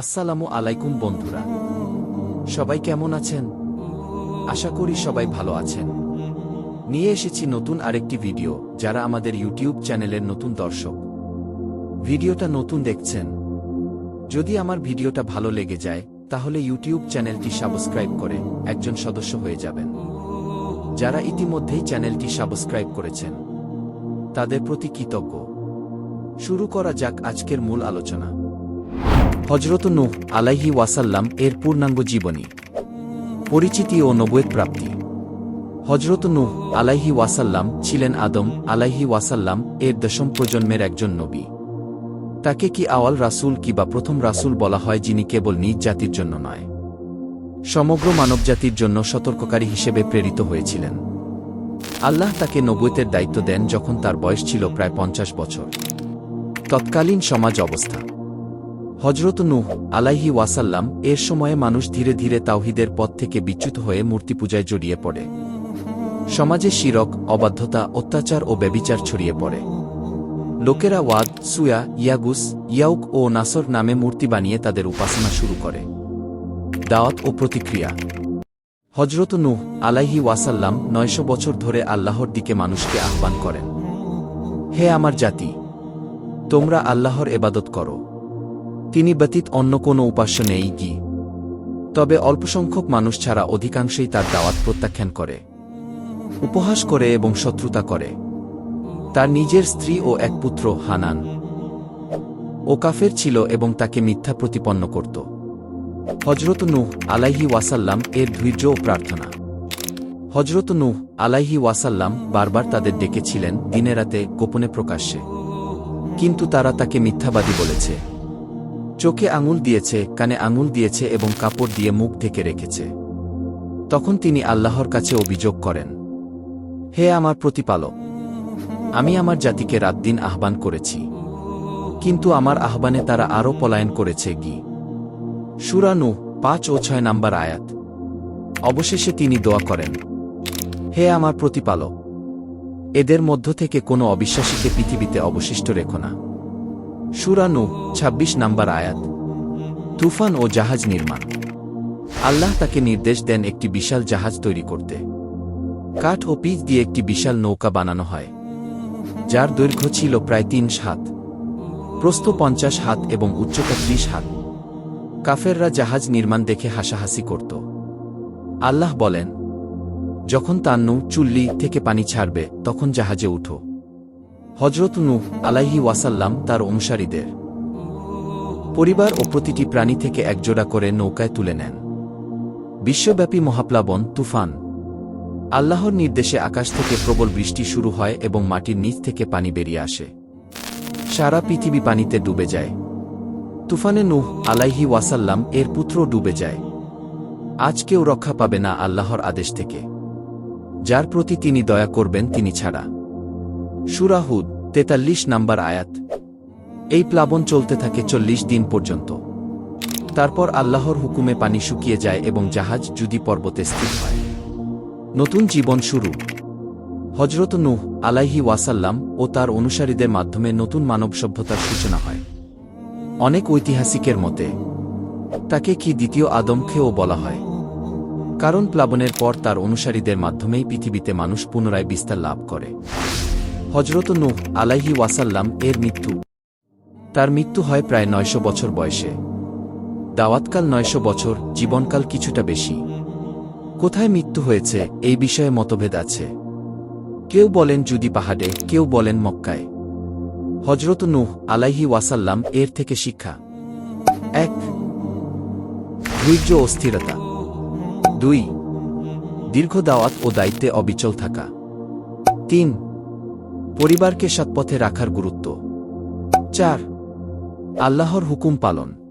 আসসালামু আলাইকুম বন্ধুরা। সবাই কেমন আছেন? আশা করি সবাই ভালো আছেন। নিয়ে এসেছি নতুন আরেকটি ভিডিও, যারা আমাদের ইউটিউব চ্যানেলের নতুন দর্শক। ভিডিওটা নতুন দেখছেন? যদি আমার ভিডিওটা ভালো লেগে যায়, তাহলে ইউটিউব চ্যানেলটি সাবস্ক্রাইব করে একজন সদস্য হয়ে যাবেন। যারা ইতিমধ্যেই চ্যানেলটি সাবস্ক্রাইব করেছেন, তাদের প্রতি কৃতজ্ঞ। শুরু করা যাক আজকের মূল আলোচনা। হজরত নূহ আলাইহি ওয়াসাল্লাম এর পূর্ণাঙ্গ জীবনী। পরিচিতি ও নবয়েত প্রাপ্তি। হজরত নূহ আলাইহি ওয়াসাল্লাম ছিলেন আদম আলাইহি ওয়াসাল্লাম এর দশম প্রজন্মের একজন নবী। তাকে কি আওয়াল রাসূল কি বা প্রথম রাসূল বলা হয় যিনি কেবল নিজ জাতির জন্য নয়? সমগ্র মানবজাতির জন্য সতর্ককারী হিসেবে প্রেরিত হয়েছিলেন। আল্লাহ তাকে নবুয়তের দায়িত্ব দেন যখন তার বয়স ছিল প্রায় পঞ্চাশ বছর। তৎকালীন সমাজ অবস্থা। হজরত নূহ আলাইহি ওয়াসাল্লাম এর সময়ে মানুষ ধীরে ধীরে তাওহিদের পথ থেকে বিচ্যুত হয়ে মূর্তি পূজায় জড়িয়ে পড়ে। সমাজে শিরক, অবাধ্যতা, অত্যাচার ও ব্যবিচার ছড়িয়ে পড়ে। লোকেরা ওয়াদ, সুয়া, ইয়াগুস, ইয়াউক ও নাসর নামে মূর্তি বানিয়ে তাদের উপাসনা শুরু করে। দাওয়াত ও প্রতিক্রিয়া। হজরত নূহ আলাইহি ওয়াসাল্লাম নয়শো বছর ধরে আল্লাহর দিকে মানুষকে আহ্বান করেন। হে আমার জাতি, তোমরা আল্লাহর এবাদত করো। তিনি ব্যতীত অন্য কোনো উপাস্য নেই কি তবে অল্পসংখ্যক মানুষ ছাড়া অধিকাংশই তার দাওয়াত প্রত্যাখ্যান করে। উপহাস করে এবং শত্রুতা করে। তার নিজের স্ত্রী ও এক পুত্র, হানান। ও কাফের ছিল এবং তাকে মিথ্যা প্রতিপন্ন করত। হজরত নূহ আলাইহি ওয়াসাল্লাম এর ধৈর্য ও প্রার্থনা। হজরত নূহ আলাইহি ওয়াসাল্লাম বারবার তাদের ডেকেছিলেন দিনে রাতে গোপনে প্রকাশ্যে। কিন্তু তারা তাকে মিথ্যাবাদী বলেছে। চোখে আঙুল দিয়েছে, কানে আঙুল দিয়েছে এবং কাপড় দিয়ে মুখ ঢেকে রেখেছে। তখন তিনি আল্লাহর কাছে অভিযোগ করেন, হে আমার প্রতিপালক, আমি আমার জাতিকে রাত দিন আহ্বান করেছি। কিন্তু আমার আহ্বানে তারা আরও পলায়ন করেছে গি। সুরানু পাঁচ ও ছয় নাম্বার আয়াত। অবশেষে তিনি দোয়া করেন, হে আমার প্রতিপালক, এদের মধ্য থেকে কোনো অবিশ্বাসীকে পৃথিবীতে অবশিষ্ট রেখো না। সুরানু ২৬ নাম্বার আয়াত। তুফান ও জাহাজ নির্মাণ। আল্লাহ তাকে নির্দেশ দেন একটি বিশাল জাহাজ তৈরি করতে। কাঠ ও পিচ দিয়ে একটি বিশাল নৌকা বানানো হয়, যার দৈর্ঘ্য ছিল প্রায় তিন হাত, প্রস্থ পঞ্চাশ হাত এবং উচ্চতা ত্রিশ হাত। কাফেররা জাহাজ নির্মাণ দেখে হাসাহাসি করত। আল্লাহ বলেন, যখন তান্নু চুল্লি থেকে পানি ছাড়বে, তখন জাহাজে উঠো। হজরত নূহ আলাইহি ওয়াসাল্লাম তার অনুসারীদের। পরিবার ও প্রতিটি প্রাণী থেকে একজোড়া করে নৌকায় তুলে নেন। বিশ্বব্যাপী মহাপ্লাবন, তুফান। আল্লাহর নির্দেশে আকাশ থেকে প্রবল বৃষ্টি শুরু হয় এবং মাটির নিচ থেকে পানি বেরিয়ে আসে। সারা পৃথিবী পানিতে ডুবে যায়। তুফানে নূহ আলাইহি ওয়াসাল্লাম এর পুত্র ডুবে যায়। আজ কেউ রক্ষা পাবে না আল্লাহর আদেশ থেকে। যার প্রতি তিনি দয়া করবেন, তিনি ছাড়া। সুরাহুদ তেতাল্লিশ নাম্বার আয়াত। এই প্লাবন চলতে থাকে চল্লিশ দিন পর্যন্ত। তারপর আল্লাহর হুকুমে পানি শুকিয়ে যায় এবং জাহাজ যদি পর্বতে স্থির হয়। নতুন জীবন শুরু। হজরত নুহ আলাইহি ওয়াসাল্লাম ও তার অনুসারীদের মাধ্যমে নতুন মানব সভ্যতার সূচনা হয়। অনেক ঐতিহাসিকের মতে, তাকে কি দ্বিতীয় আদমকেও বলা হয়। কারণ প্লাবনের পর তার অনুসারীদের মাধ্যমেই পৃথিবীতে মানুষ পুনরায় বিস্তার লাভ করে। হজরত নূহ আলাইহি ওয়াসাল্লাম এর মৃত্যু। তার মৃত্যু হয় প্রায় নয়শো বছর বয়সে। দাওয়াতকাল নয়শো বছর, জীবনকাল কিছুটা বেশি। কোথায় মৃত্যু হয়েছে, এই বিষয়ে মতভেদ আছে। কেউ বলেন যদি পাহাড়ে, কেউ বলেন মক্কায়। হজরত নূহ আলাইহি ওয়াসাল্লাম এর থেকে শিক্ষা। এক, ধৈর্য অস্থিরতা দুই, দীর্ঘ দাওয়াত ও দায়িত্বে অবিচল থাকা। তিন পরিবারকে সৎপথে রাখার গুরুত্ব। চার আল্লাহর হুকুম পালন।